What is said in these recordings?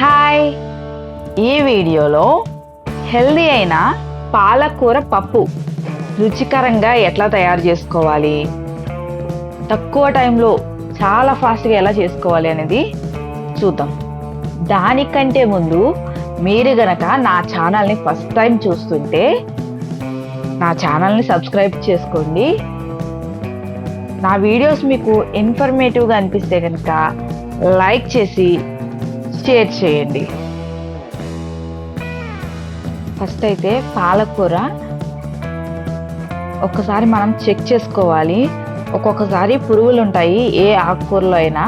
Hi. ఈ వీడియోలో healthy అయిన పాలకూర పప్పు రుచికరంగా ఎట్లా తయారు చేసుకోవాలి? తక్కువ టైంలో చాలా ఫాస్ట్గా ఎలా చేసుకోవాలి అనేది చూద్దాం. దానికంటే ముందు మీరు గనక నా ఛానల్ని ఫస్ట్ టైం చూస్తుంటే నా ఛానల్ని సబ్స్క్రైబ్ చేసుకోండి. నా వీడియోస్ మీకు ఇన్ఫర్మేటివ్గా అనిపిస్తే కనుక లైక్ చేసి షేర్ చేయండి. ఫస్ట్ అయితే పాలకూర. ఒక్కసారి మనం చెక్ చేసుకోవాలి. ఒక్కొక్కసారి పురుగులు ఉంటాయి ఏ ఆకుకూరలో అయినా.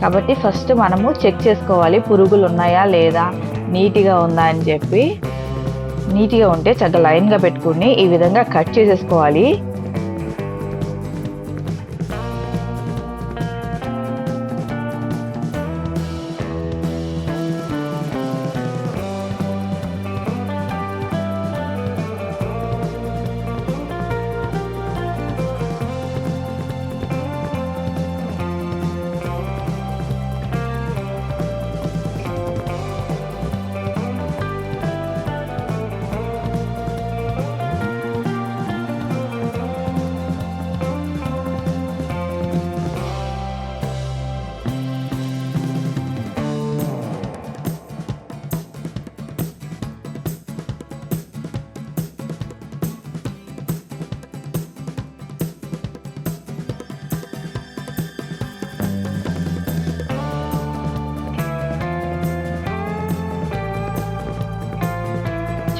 కాబట్టి ఫస్ట్ మనము చెక్ చేసుకోవాలి పురుగులు ఉన్నాయా లేదా నీట్గా ఉందా అని చెప్పి. నీట్గా ఉంటే చక్కగా లైన్గా పెట్టుకుని ఈ విధంగా కట్ చేసేసుకోవాలి.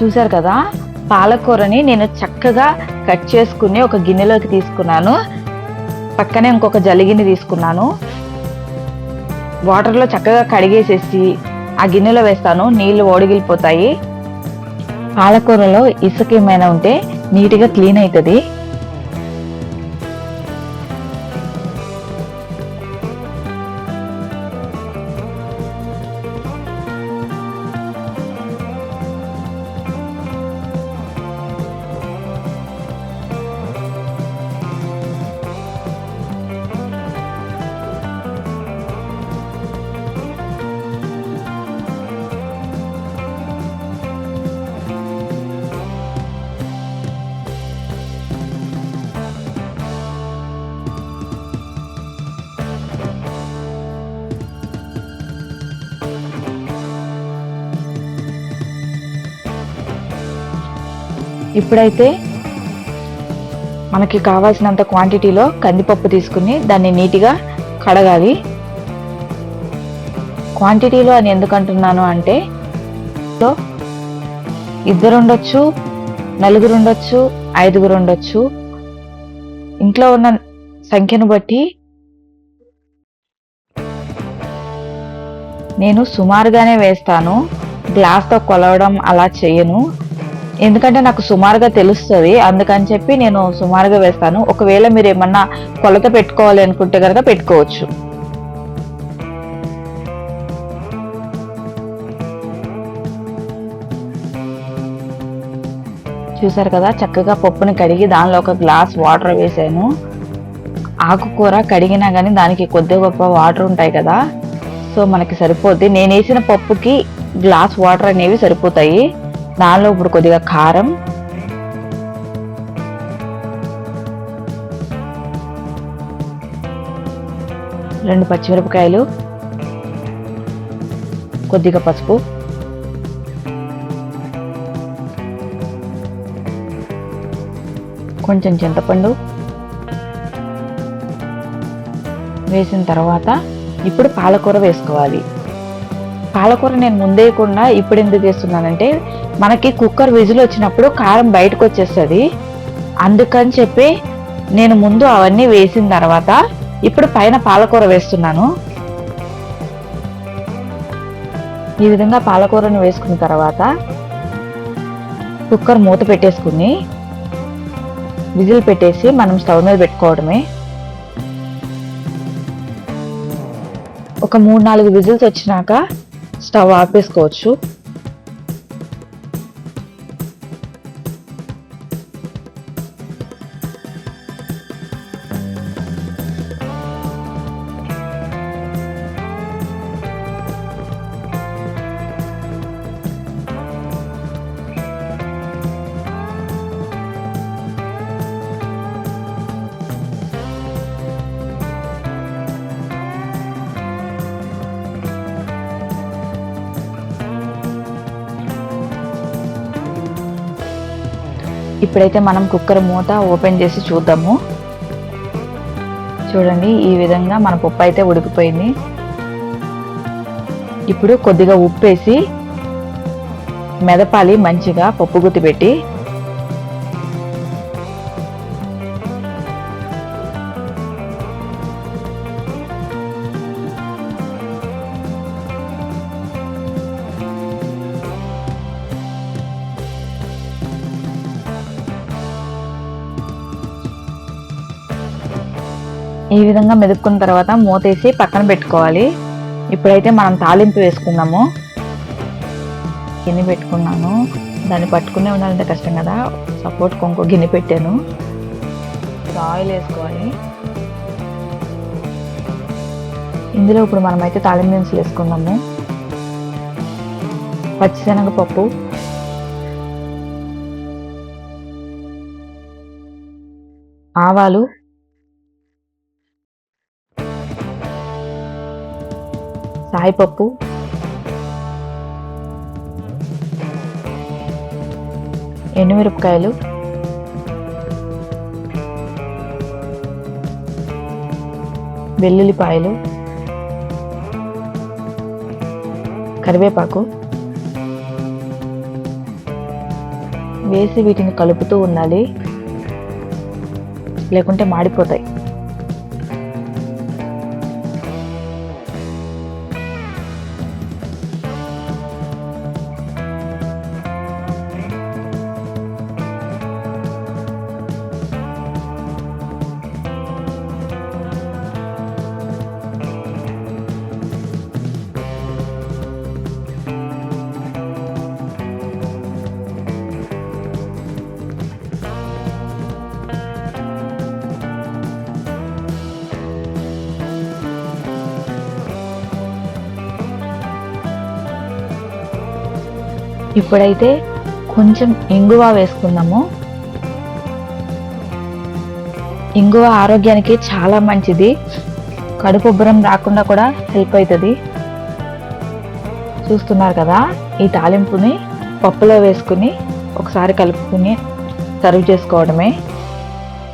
చూసారు కదా? పాలకూరని నేను చక్కగా కట్ చేసుకుని ఒక గిన్నెలోకి తీసుకున్నాను. పక్కనే ఇంకొక జలిగిని తీసుకున్నాను. వాటర్లో చక్కగా కడిగేసేసి ఆ గిన్నెలో వేస్తాను. నీళ్ళు ఓడిగిలిపోతాయి. పాలకూరలో ఇసుక ఏమైనా ఉంటే నీట్గా క్లీన్ అవుతుంది. ఇప్పుడైతే మనకి కావాల్సినంత క్వాంటిటీలో కందిపప్పు తీసుకుని దాన్ని నీట్గా కడగాలి. క్వాంటిటీలో అని ఎందుకు అంటున్నాను అంటే ఇద్దరు ఉండొచ్చు నలుగురు ఉండొచ్చు ఐదుగురు ఉండొచ్చు. ఇంట్లో ఉన్న సంఖ్యను బట్టి నేను సుమారుగానే వేస్తాను. గ్లాస్తో కొలవడం అలా చేయను. ఎందుకంటే నాకు సుమారుగా తెలుస్తుంది. అందుకని చెప్పి నేను సుమారుగా వేస్తాను. ఒకవేళ మీరు ఏమన్నా కొలత పెట్టుకోవాలి అనుకుంటే కనుక పెట్టుకోవచ్చు. చూసారు కదా చక్కగా పప్పుని కడిగి దానిలో ఒక గ్లాస్ వాటర్ వేసాను. ఆకుకూర కడిగినా కానీ దానికి కొద్ది గొప్ప వాటర్ ఉంటాయి కదా. సో మనకి సరిపోద్ది. నేను వేసిన పప్పుకి గ్లాస్ వాటర్ అనేవి సరిపోతాయి. దానిలో ఇప్పుడు కొద్దిగా కారం. రెండు పచ్చిమిరపకాయలు. కొద్దిగా పసుపు. కొంచెం చింతపండు. వేసిన తర్వాత ఇప్పుడు పాలకూర వేసుకోవాలి. పాలకూర నేను ముందేయకుండా ఇప్పుడు ఎందుకు వేస్తున్నానంటే మనకి కుక్కర్ విజిల్ వచ్చినప్పుడు కారం బయటకు వచ్చేస్తుంది. అందుకని చెప్పి నేను ముందు అవన్నీ వేసిన తర్వాత ఇప్పుడు పైన పాలకూర వేస్తున్నాను. ఈ విధంగా పాలకూరను వేసుకున్న తర్వాత కుక్కర్ మూత పెట్టేసుకుని విజిల్ పెట్టేసి మనం స్టవ్ మీద పెట్టుకోవడమే. ఒక మూడు నాలుగు విజిల్స్ వచ్చినాక స్టవ్ ఆపేసుకోవచ్చు. ఇప్పుడైతే మనం కుక్కర్ మూత ఓపెన్ చేసి చూద్దాము. చూడండి ఈ విధంగా మన పప్పు అయితే ఉడికిపోయింది. ఇప్పుడు కొద్దిగా ఉప్పు వేసి మెదపాలి మంచిగా పప్పు గుత్తి పెట్టి ఈ విధంగా మెదుపుకున్న తర్వాత మూతేసి పక్కన పెట్టుకోవాలి. ఇప్పుడైతే మనం తాలింపు వేసుకుందాము. గిన్నె పెట్టుకున్నాను. దాన్ని పట్టుకునే ఉండాలంటే కష్టం కదా. సపోర్ట్ కొంకో గిన్నె పెట్టాను. ఆయిల్ వేసుకోవాలి. ఇందులో ఇప్పుడు మనమైతే తాలింపు దినుసులు వేసుకుందాము. పచ్చిశనగపప్పు. ఆవాలు. సాయిపప్పు. ఎండుమిరపకాయలు. వెల్లుల్లిపాయలు. కరివేపాకు. వేసి వీటిని కలుపుతూ ఉండాలి. లేకుంటే మాడిపోతాయి. ఇప్పుడైతే కొంచెం ఇంగువ వేసుకుందాము. ఇంగువ ఆరోగ్యానికి చాలా మంచిది. కడుపు ఉబ్బరం రాకుండా కూడా హెల్ప్ అవుతుంది చూస్తున్నారు కదా ఈ తాలింపుని పప్పులో వేసుకుని ఒకసారి కలుపుకుని సర్వ్ చేసుకోవడమే.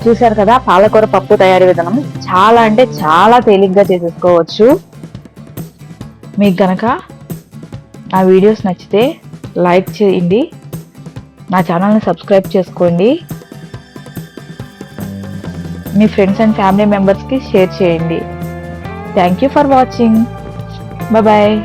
చూశారు కదా పాలకూర పప్పు తయారీ విధానం చాలా అంటే చాలా తేలిగ్గా చేసేసుకోవచ్చు. మీకు గనక నా వీడియోస్ నచ్చితే లైక్ చేయండి. నా ఛానల్ని సబ్స్క్రైబ్ చేసుకోండి. మీ ఫ్రెండ్స్ అండ్ ఫ్యామిలీ మెంబర్స్కి షేర్ చేయండి. Thank you for watching. Bye